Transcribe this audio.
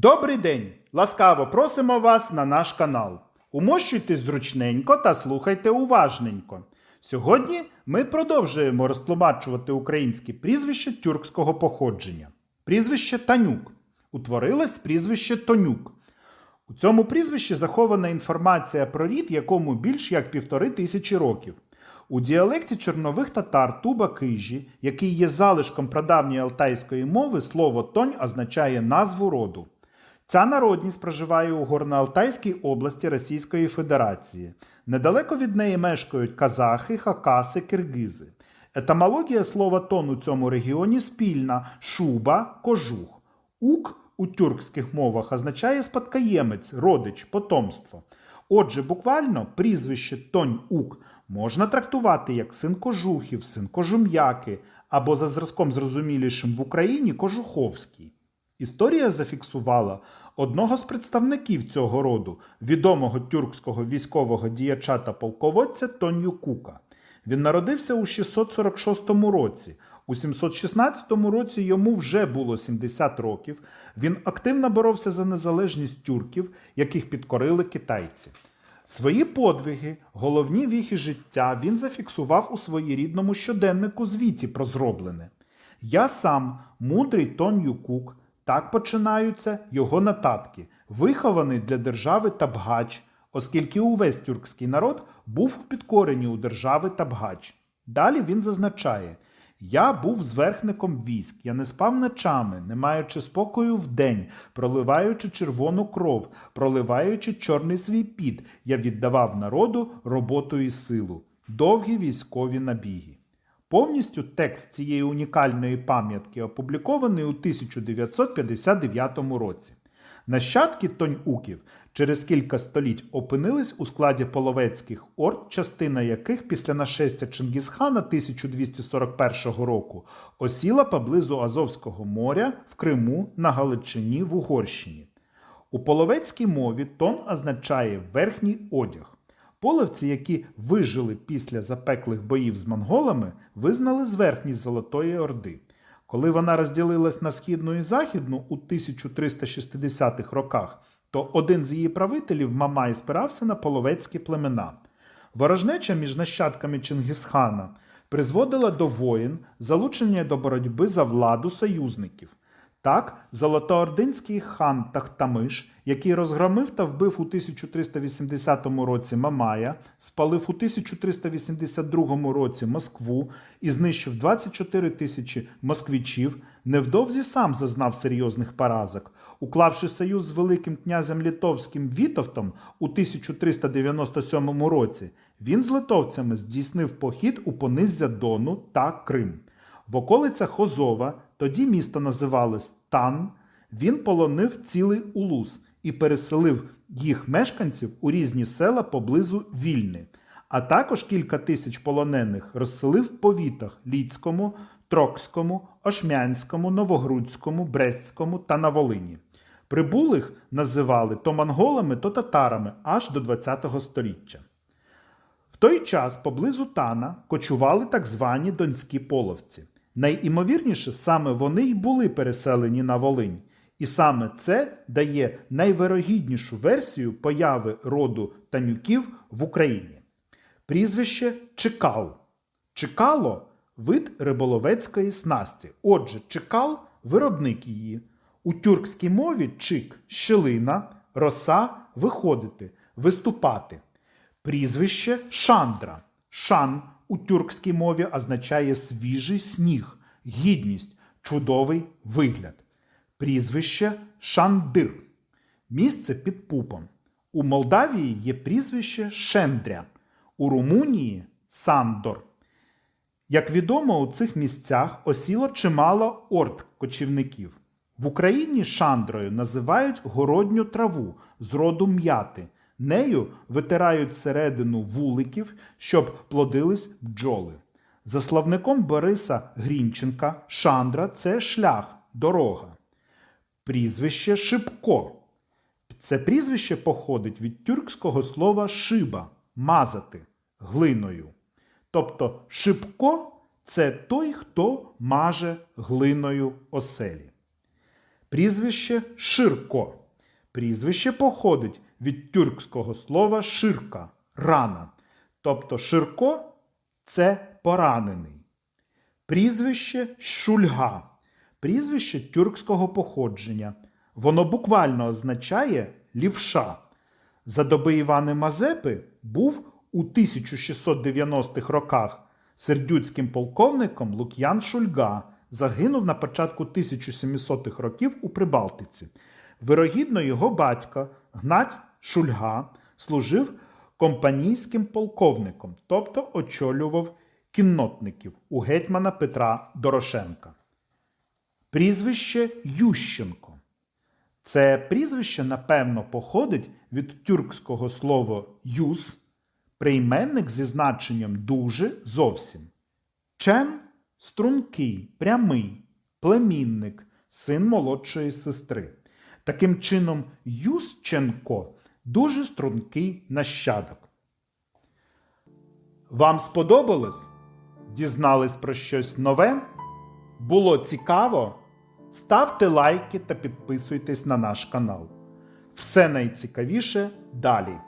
Добрий день! Ласкаво просимо вас на наш канал. Умощуйтесь зручненько та слухайте уважненько. Сьогодні ми продовжуємо розтлумачувати українське прізвище тюркського походження. Прізвище Танюк. Утворилось прізвище Тонюк. У цьому прізвищі захована інформація про рід, якому більш як півтори тисячі років. У діалекті чорнових татар туба кижі, який є залишком прадавньої алтайської мови, слово тонь означає назву роду. Ця народність проживає у Горно-Алтайській області Російської Федерації. Недалеко від неї мешкають казахи, хакаси, киргизи. Етимологія слова тон у цьому регіоні спільна шуба, кожух. Ук у тюркських мовах означає спадкоємець, родич, потомство. Отже, буквально прізвище Тонь-Ук можна трактувати як син кожухів, син кожум'яки або за зразком зрозумілішим в Україні Кожуховський. Історія зафіксувала одного з представників цього роду, відомого тюркського військового діяча та полководця Тонью Кука. Він народився у 646 році. У 716 році йому вже було 70 років. Він активно боровся за незалежність тюрків, яких підкорили китайці. Свої подвиги, головні віхи життя він зафіксував у своєрідному щоденнику звіті про зроблене. Я сам, мудрий Тон Юкук, так починаються його нотатки, вихований для держави Табгач, оскільки увесь тюркський народ був у підкоренні у держави Табгач. Далі він зазначає: Я був зверхником військ, я не спав ночами, не маючи спокою вдень, проливаючи червону кров, проливаючи чорний свій піт, я віддавав народу роботу і силу, довгі військові набіги. Повністю текст цієї унікальної пам'ятки опублікований у 1959 році. Нащадки Тонь-Уків через кілька століть опинились у складі половецьких орд, частина яких після нашестя Чингісхана 1241 року осіла поблизу Азовського моря в Криму, на Галичині в Угорщині. У половецькій мові тон означає верхній одяг. Половці, які вижили після запеклих боїв з монголами, визнали зверхність Золотої Орди. Коли вона розділилась на східну і західну у 1360-х роках, то один з її правителів Мамай спирався на половецькі племена. Ворожнеча між нащадками Чингісхана призводила до воїн, залучення до боротьби за владу союзників. Так, Золотоординський хан Тахтамиш, який розгромив та вбив у 1380 році Мамая, спалив у 1382 році Москву і знищив 24 тисячі москвічів, невдовзі сам зазнав серйозних поразок. Уклавши союз з Великим князем Литовським Вітовтом у 1397 році, він з литовцями здійснив похід у пониззя Дону та Крим. В околицях Хозова, тоді місто називали Тан, він полонив цілий улус і переселив їх мешканців у різні села поблизу Вільни, а також кілька тисяч полонених розселив в повітах Ліцькому, Трокському, Ошмянському, Новогрудському, Брестському та на Волині. Прибулих називали то монголами, то татарами аж до ХХ століття. В той час поблизу Тана кочували так звані донські половці. Найімовірніше, саме вони й були переселені на Волинь. І саме це дає найвирогіднішу версію появи роду танюків в Україні. Прізвище Чекал. Чекало вид риболовецької снасті. Отже, чекал виробник її. У тюркській мові чик щелина, роса виходити, виступати. Прізвище Шандра. Шан у тюркській мові означає свіжий сніг, гідність, чудовий вигляд. Прізвище Шандир. Місце під пупом. У Молдавії є прізвище Шендря, у Румунії Сандор. Як відомо, у цих місцях осіло чимало орд кочівників. В Україні шандрою називають городню траву з роду м'яти. Нею витирають середину вуликів, щоб плодились бджоли. За словником Бориса Грінченка, шандра це шлях, дорога. Прізвище Шипко. Це прізвище походить від тюркського слова шиба мазати глиною. Тобто Шипко це той, хто маже глиною оселі. Прізвище Ширко. Прізвище походить від тюркського слова ширка рана. Тобто Ширко це поранений. Прізвище Шульга. Прізвище тюркського походження. Воно буквально означає лівша. За доби Івани Мазепи був у 1690-х роках сердюцьким полковником Лук'ян Шульга. Загинув на початку 1700-х років у Прибалтиці. Вирогідно, його батько Гнать Шульга служив компанійським полковником, тобто очолював кіннотників у гетьмана Петра Дорошенка. Прізвище Ющенко. Це прізвище, напевно, походить від тюркського слова юс, прийменник зі значенням дуже зовсім. Чен стрункий, прямий, племінник, син молодшої сестри. Таким чином, Юсченко дуже стрункий нащадок. Вам сподобалось? Дізнались про щось нове? Було цікаво? Ставте лайки та підписуйтесь на наш канал. Все найцікавіше далі.